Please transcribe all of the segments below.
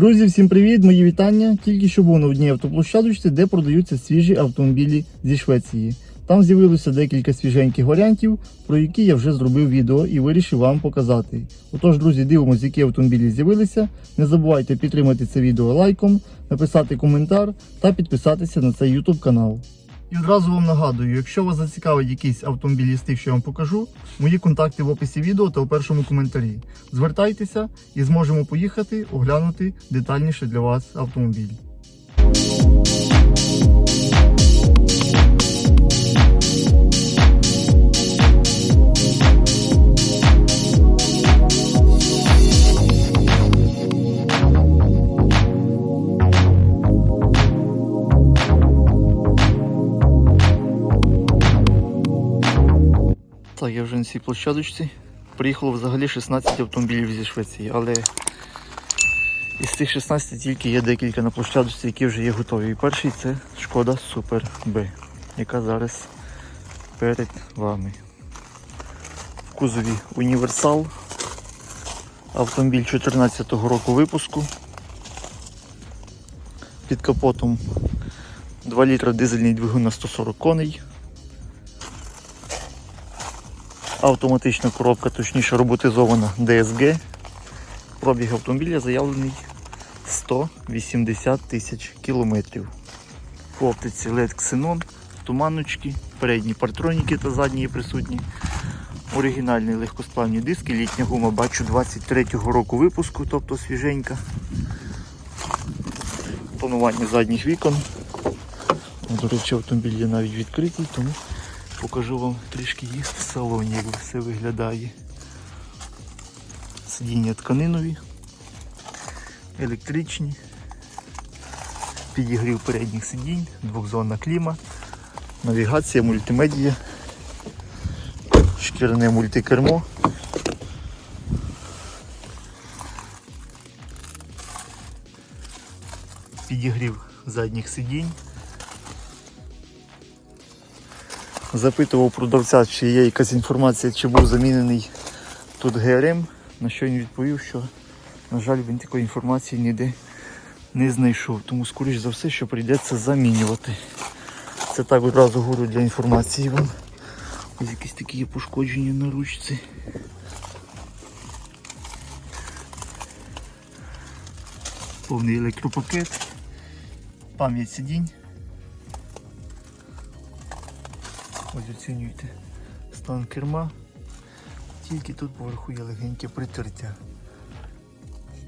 Друзі, всім привіт! Мої вітання. Тільки що був на одній автоплощадочці, де продаються свіжі автомобілі зі Швеції. Там з'явилося декілька свіженьких варіантів, про які я вже зробив відео і вирішив вам показати. Отож, друзі, дивимося, які автомобілі з'явилися. Не забувайте підтримати це відео лайком, написати коментар та підписатися на цей YouTube канал. І одразу вам нагадую, якщо вас зацікавить якийсь автомобіль із тих, що я вам покажу, мої контакти в описі відео та у першому коментарі. Звертайтеся і зможемо поїхати оглянути детальніше для вас автомобіль. Вже на цій площадочці. Приїхало взагалі 16 автомобілів зі Швеції, але із цих 16 тільки є декілька на площадочці, які вже є готові. І перший це Шкода Super B, яка зараз перед вами. В кузові універсал. Автомобіль 2014 року випуску. Під капотом 2 літра дизельний двигун на 140 коней. Автоматична коробка, точніше роботизована DSG. Пробіг автомобіля заявлений 180 тисяч кілометрів. В оптиці LED Xenon, туманочки, передні партроніки та задні присутні. Оригінальні легкосплавні диски, літня гума бачу 23-го року випуску, тобто свіженька. Тонування задніх вікон. До речі, автомобіль є навіть відкритий, тому покажу вам трішки їх в салоні, як все виглядає. Сидіння тканинові, електричні, підігрів передніх сидінь, двохзонна кліма, навігація, мультимедія, шкіряне мультикермо. Підігрів задніх сидінь. Запитував продавця, чи є якась інформація, чи був замінений тут ГРМ, на що він відповів, що, на жаль, він такої інформації ніде не знайшов. Тому, скоріш за все, що прийдеться замінювати. Це так одразу говорю для інформації вам. Ось якісь такі є пошкодження на ручці. Повний електропакет, пам'ять сидінь. Ось оцінюйте стан керма. Тільки тут поверху є легеньке притертя.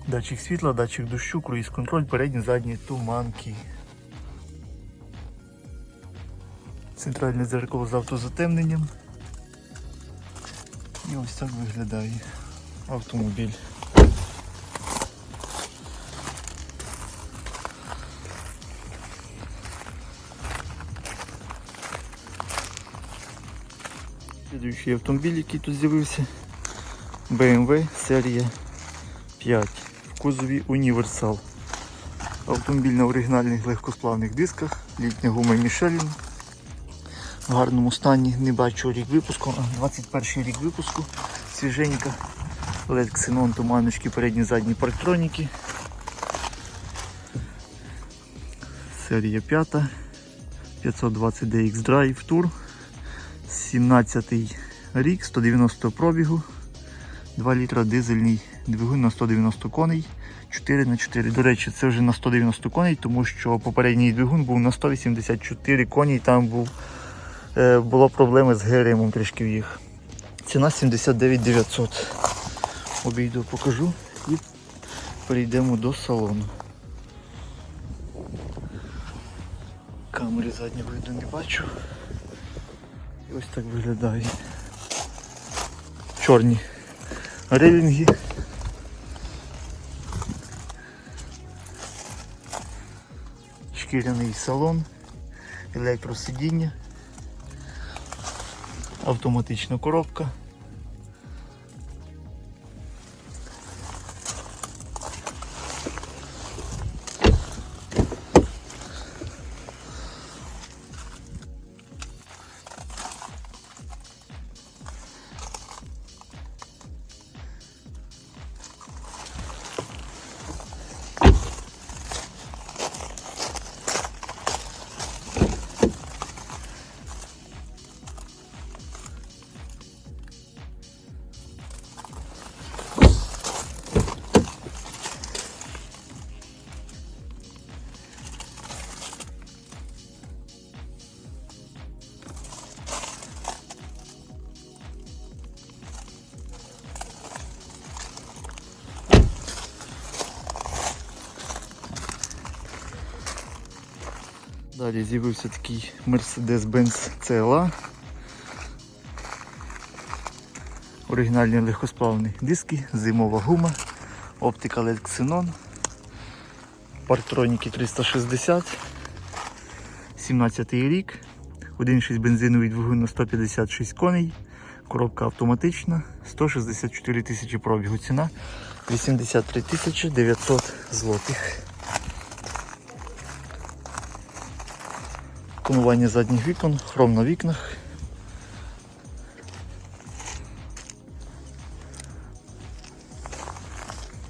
Датчик світла, датчик дощу, круїз контроль, передні, задні туманки. Центральне дзеркало з автозатемненням. І ось так виглядає автомобіль. Слідуючий автомобіль, який тут з'явився, BMW серія 5 в кузові Універсал. Автомобіль на оригінальних легкосплавних дисках, літня гума Michelin. В гарному стані, не бачу рік випуску, а 21 рік випуску, свіженька. LED Xenon, туманочки, передні задні парктроніки. Серія 5, 520 DX Drive Tour. 17 рік, 190 пробігу, 2 літра дизельний двигун на 190 коней, 4 на 4 До речі, це вже на 190 коней, тому що попередній двигун був на 184 коні, там був, е, була проблема з ГРМом трішки в їх. Ціна 79 900. Обійду, покажу і перейдемо до салону. Камери заднього виду не бачу. Ось так виглядає. Чорні рилінги. Шкіряний салон, електросидіння, автоматична коробка. Далі з'явився такий Mercedes-Benz CLA. Оригінальні легкосплавні диски, зимова гума, оптика LED Xenon, парктроніки 360, 17 рік, 1.6 бензиновий двигун на 156 коней, коробка автоматична, 164 тисячі пробігу, ціна 83 тисячі 900 злотих. Тонування задніх вікон, хром на вікнах.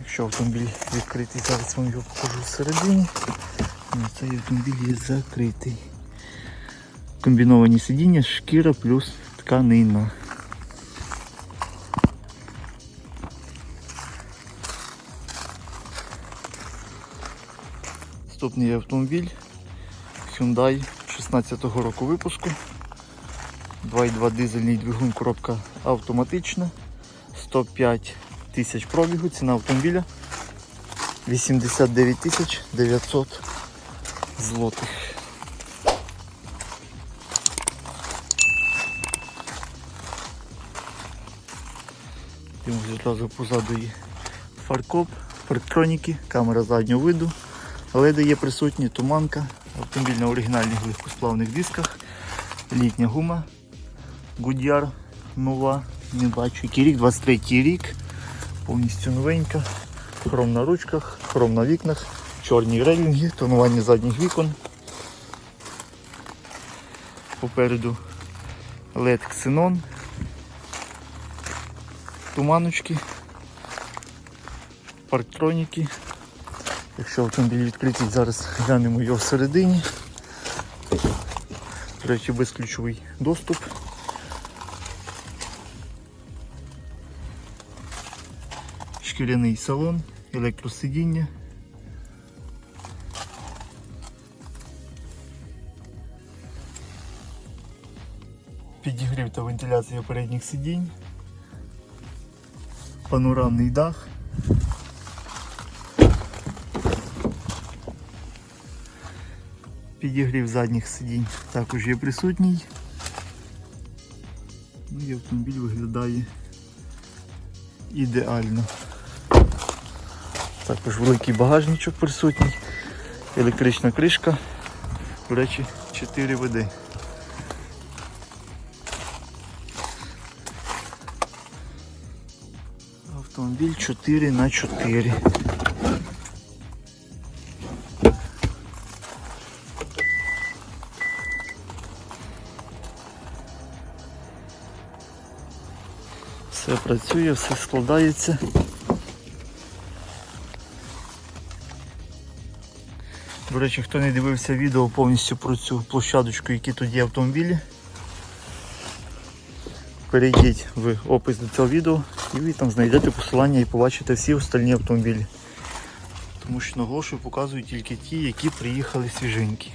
Якщо автомобіль відкритий, зараз вам його покажу всередині. Ну, Цей автомобіль є закритий. Комбіновані сидіння, шкіра плюс тканина. Наступний автомобіль Hyundai 16-го року випуску. 2.2 дизельний двигун, коробка автоматична. 105 тисяч пробігу, ціна автомобіля 89 тисяч 900 злотих. Одразу позаду є фаркоп, парктроніки, камера заднього виду, леди є присутні, туманка, автомобіль на оригінальних легкосплавних дисках, літня гума, Goodyear нова, не бачу, який рік, 23 рік, повністю новенька, хром на ручках, хром на вікнах, чорні релінги, тонування задніх вікон. Попереду LED Xenon, туманочки, парктроніки. Якщо автомобіль відкритий, зараз глянемо його всередині. До речі, безключовий доступ. Шкіряний салон, електросидіння. Підігрів та вентиляція передніх сидінь. Панорамний дах. Підігрів задніх сидінь також є присутній. Ну і автомобіль виглядає ідеально. Також великий багажничок присутній, електрична кришка, до речі, 4 води. Автомобіль 4 на 4 Все працює, все складається. До речі, хто не дивився відео повністю про цю площадочку, які тут є автомобілі, перейдіть в опис до цього відео і ви там знайдете посилання і побачите всі остальні автомобілі. Тому що наголошую, показую тільки ті, які приїхали свіженькі.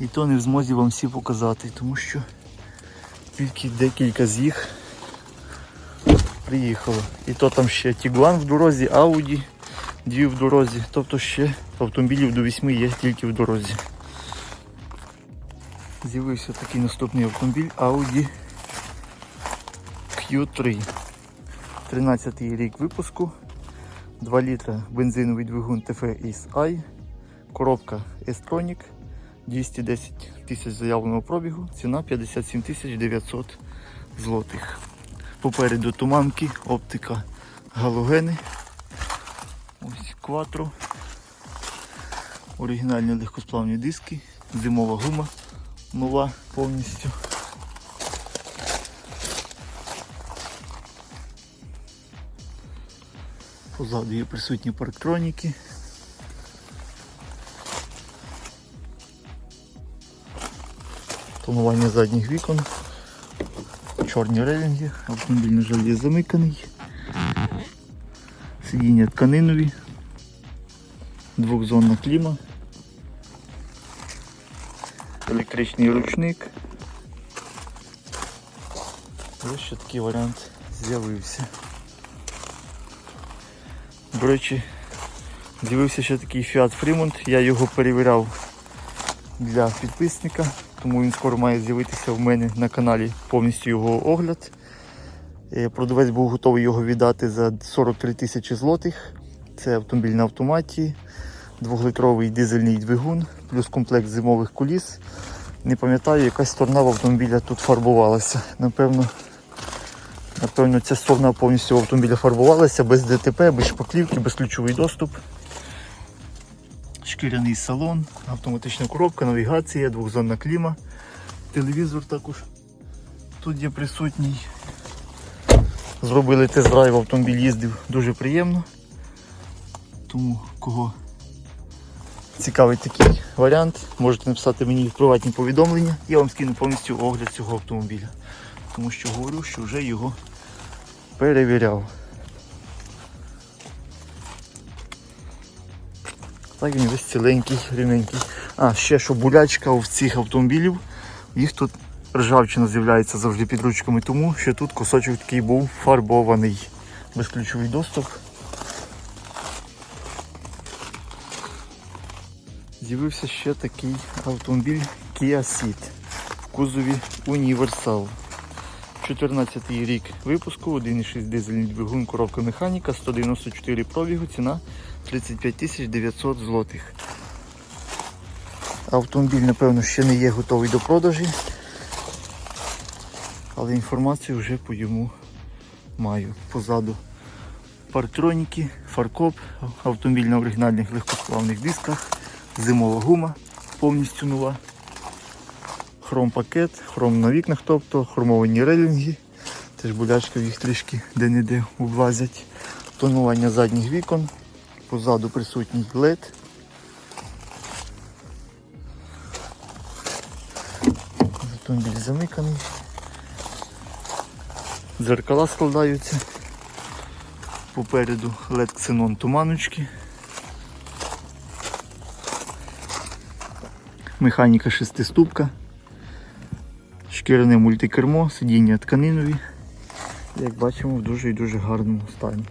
І то не в змозі вам всі показати, тому що тільки декілька з їх приїхало. І то там ще Тігуан в дорозі, Ауді дві в дорозі. Тобто ще автомобілів до 8 є тільки в дорозі. З'явився такий наступний автомобіль Audi Q3. 13 рік випуску. 2 літра бензиновий двигун TFSI. Коробка S-Tronic. 210 тисяч заявленого пробігу. Ціна 57 тисяч 900 злотих. Попереду туманки, оптика, галогени. Ось кватро. Оригінальні легкосплавні диски, зимова гума нова повністю. Позаду є присутні парктроніки. Тонування задніх вікон, чорні релінги, автомобіль, на жаль, є замиканий. Сидіння тканинові, двохзонна кліма, електричний ручник. Ось ще такий варіант з'явився. До речі, з'явився ще такий Fiat Fremont, я його перевіряв для підписника, тому він скоро має з'явитися в мене на каналі повністю його огляд. Е, Продавець був готовий його віддати за 43 тисячі злотих. Це автомобіль на автоматі, двохлитровий дизельний двигун, плюс комплект зимових куліс. Не пам'ятаю, якась сторона в автомобіля тут фарбувалася. Напевно, напевно, ця сторона повністю в автомобіля фарбувалася без ДТП, без шпаклівки, без ключовий доступ. Шкіряний салон, автоматична коробка, навігація, двохзонна кліма, телевізор також тут є присутній. Зробили тест-драйв, автомобіль їздив дуже приємно. Тому кого цікавить такий варіант, можете написати мені в приватні повідомлення. Я вам скину повністю огляд цього автомобіля. Тому що говорю, що вже його перевіряв. Так він весь ціленький, рівненький. А, ще що болячка у цих автомобілів, їх тут ржавчина з'являється завжди під ручками, тому що тут кусочок такий був фарбований. Безключовий доступ. З'явився ще такий автомобіль Kia Ceed в кузові Universal. 14 рік випуску, 1,6 дизельний двигун, коробка механіка, 194 пробігу, ціна 35 тисяч 900 злотих. Автомобіль, напевно, ще не є готовий до продажі, але інформацію вже по йому маю. Позаду парктроніки, фаркоп, автомобіль на оригінальних легкосплавних дисках, зимова гума повністю нова. Хром-пакет, хром на вікнах, тобто хромовані релінги. Теж болячки їх трішки де-не-де облазять. Тонування задніх вікон. Позаду присутній LED. Автомобіль замиканий. Дзеркала складаються. Попереду LED ксенон туманочки. Механіка шестиступка. Шкіряне мультикермо, сидіння тканинові. Як бачимо, в дуже і дуже гарному стані.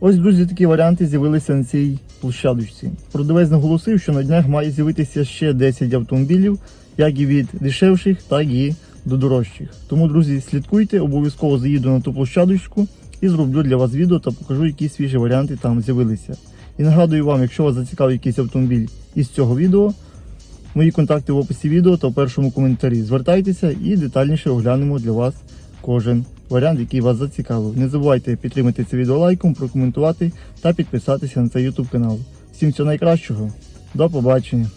Ось, друзі, такі варіанти з'явилися на цій площадочці. Продавець наголосив, що на днях має з'явитися ще 10 автомобілів, як і від дешевших, так і до дорожчих. Тому, друзі, слідкуйте, обов'язково заїду на ту площадочку і зроблю для вас відео та покажу, які свіжі варіанти там з'явилися. І нагадую вам, якщо вас зацікавив якийсь автомобіль із цього відео, мої контакти в описі відео та в першому коментарі. Звертайтеся і детальніше оглянемо для вас кожен варіант, який вас зацікавив. Не забувайте підтримати це відео лайком, прокоментувати та підписатися на цей YouTube канал. Всім всього найкращого. До побачення.